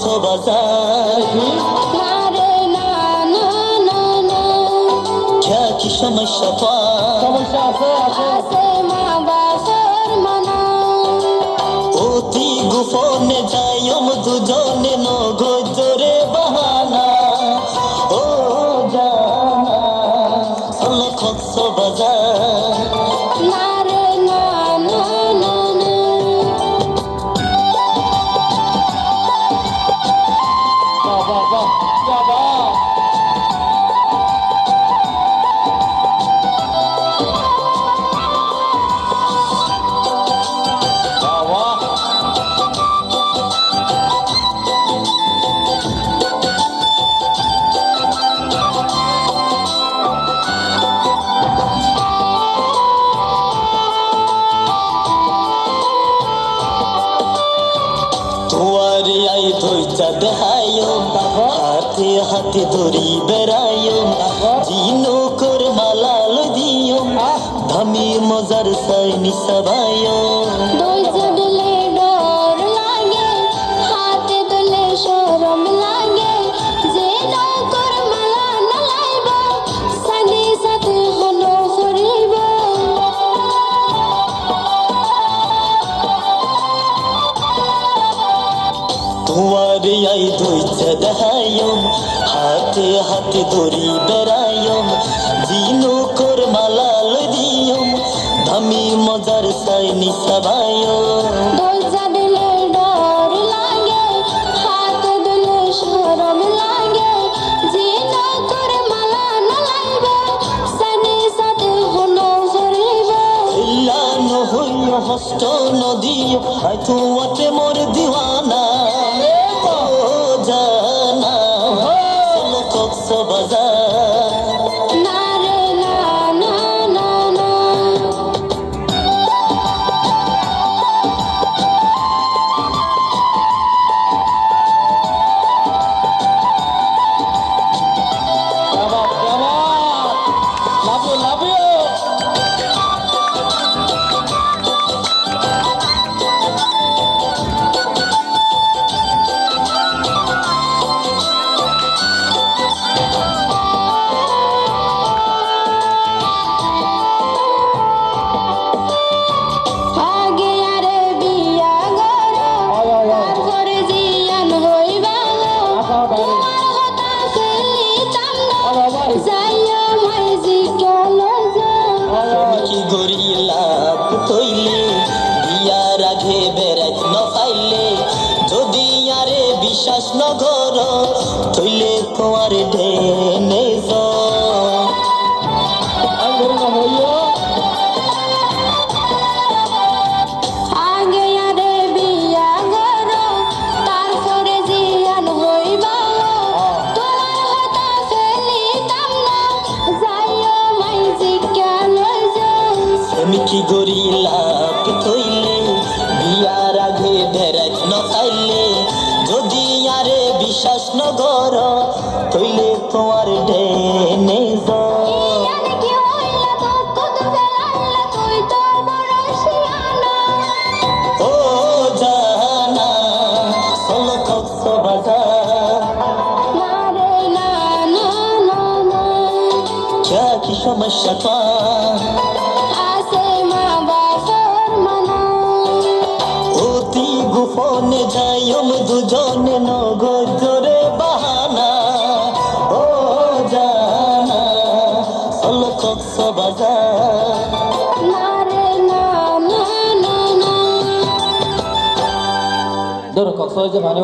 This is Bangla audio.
কক্সবাজার না রে না না না। না কি সমস্যা পায় সমস্যা আছে আছে। মা বাসর মানা। অতি গোপনে যাইম দুজনে নগজরে বাহানা। তোমারি আই ধৈর্যা দেখায়ো হাতে হাতে ধরি বেড়ায়ো জিনো কর মালাল দিও ধামি মজার সাইনি সবায়ো শরম লাগে যে নকর মালা না লাইব সানি সাথে হলো ফরিব ইল্লানো হইয় হস্ত নদী তোমাতে মোর দিওয়ানা। চলো কি গরিলা তৈলে বিয়ার আগে বেড়াই ন পাইলে। যদি আরে বিশ্বাস ন ঘর তৈলে তোমার কি গরিলা তৈলে বিয়ার আগে বেড়াই ন পাইলে যদি আরে বিশ্বাস ন ঘর তৈলে তোমার ঢেনে যায় অতি যাই যাইম দুজনে নগরে বাহানা। ও জানা, চলো কক্স বাজা রে, না না না না। ধরো কক্সবাজার পানি